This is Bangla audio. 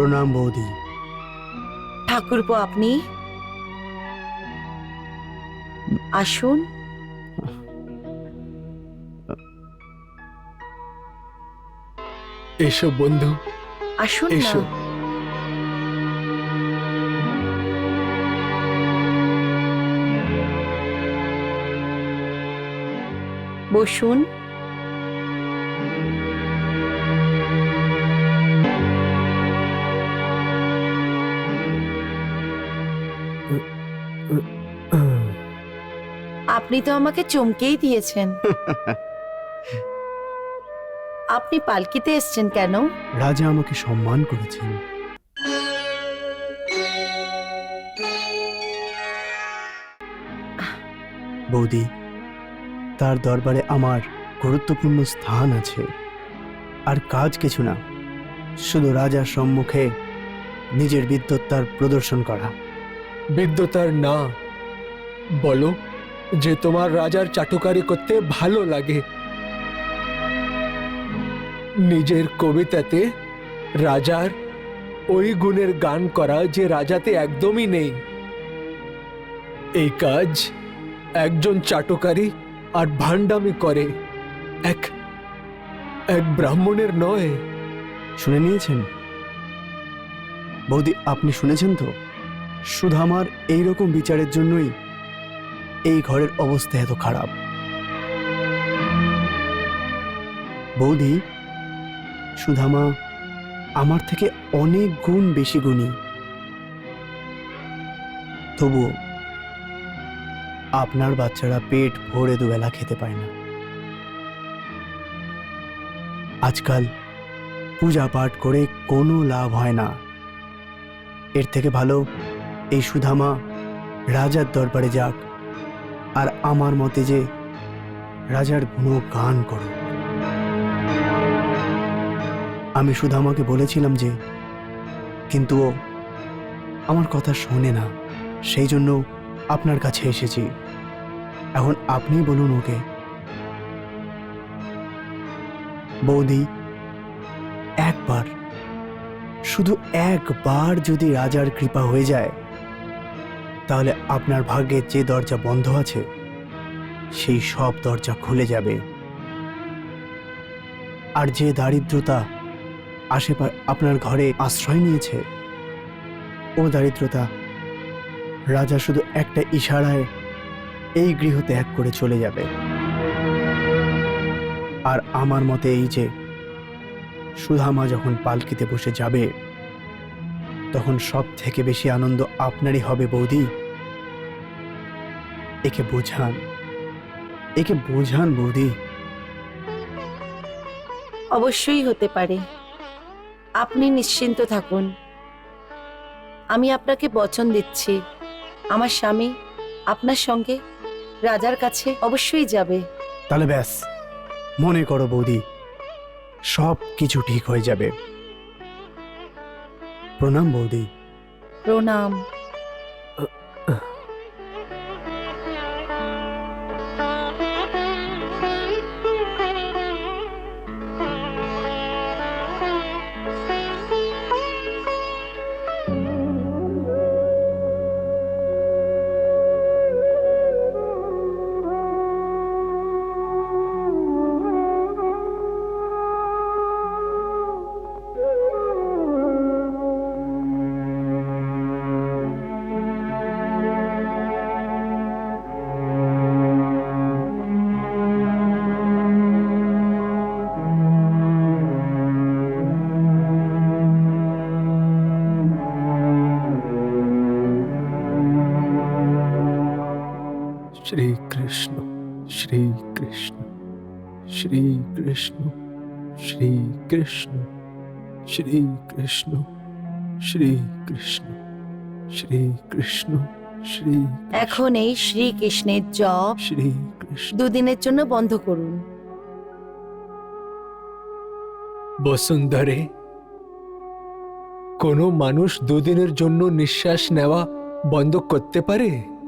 প্রণাম বৌদি। ঠাকুরপো আপনি? আসুন। এসো বন্ধু। আসুন এসো। না বসুন। আপনি তো আমাকে চমকেই দিয়েছেন। আপনি পালকিতে এসছেন কেন? রাজা আমাকে সম্মান করেছেন। বৌদি তার দরবারে আমার গুরুত্বপূর্ণ স্থান আছে। আর কাজ কিছু না শুধু রাজার সম্মুখে নিজের বিদ্যুত্তার প্রদর্শন করা। বিদ্যুতার না বলো যে তোমার রাজার চাটুকারি করতে ভালো লাগে। নিজের কবিতাতে রাজার ওই গুণের গান করা যে রাজাতে একদমই নেই। এই কাজ একজন চাটুকারি আর ভান্ডামি করে। এক এক ব্রাহ্মণের নয়। শুনে নিয়েছেন? বৌদি, আপনি শুনেছেন তো? সুধামার এইরকম বিচারের জন্যই এই ঘরের অবস্থা এত খারাপ। বৌদি, সুধামা, আমার থেকে অনেক গুণ বেশি গুণী। তবুও, আপনার বাচ্চারা পেট ভরে দুবেলা খেতে পায় না। আজকাল পূজা পাঠ করে কোনো লাভ হয় না। এর থেকে ভালো, এই সুধামা রাজার দরবারে যাক। আর আমার মতে যে রাজার গান করো। আমি সুধামাকে বলেছিলাম যে, কিন্তু ও আমার কথা শোনে না, সেই জন্য আপনার কাছে এসেছি। এখন আপনি বলুন ওকে। বৌদি, একবার, শুধু একবার যদি রাজার কৃপা হয়ে যায় তাহলে আপনার ভাগ্যের যে দরজা বন্ধ আছে, সেই সব দরজা খুলে যাবে। আর যে দারিদ্রতা আশেপা, আপনার ঘরে আশ্রয় নিয়েছে, ও দারিদ্রতা রাজা শুধু একটা ইশারায় এই গৃহ ত্যাগ করে চলে যাবে। আর আমার মতে এই যে, সুধামা যখন পালকিতে বসে যাবে তখন সব থেকে বেশি আনন্দ আপনারই হবে বৌদি। একে বোঝান একে বোঝান বৌদি। অবশ্যই হতে পারে। আপনি নিশ্চিন্ত থাকুন। আমি আপনাকে বচন দিচ্ছি। আমার স্বামী আপনার সঙ্গে রাজার কাছে অবশ্যই যাবে। তাহলে ব্যাস মনে করো বৌদি সব কিছু ঠিক হয়ে যাবে। প্রণাম বৌদি। প্রণাম। শ্রীকৃষ্ণ শ্রী কৃষ্ণ শ্রী কৃষ্ণ শ্রী কৃষ্ণ শ্রী এখন এই শ্রীকৃষ্ণের জপ শ্রী কৃষ্ণ দুদিনের জন্য বন্ধ করুন। বসুন্ধরে কোনো মানুষ দুদিনের জন্য নিঃশ্বাস নেওয়া বন্ধ করতে পারে?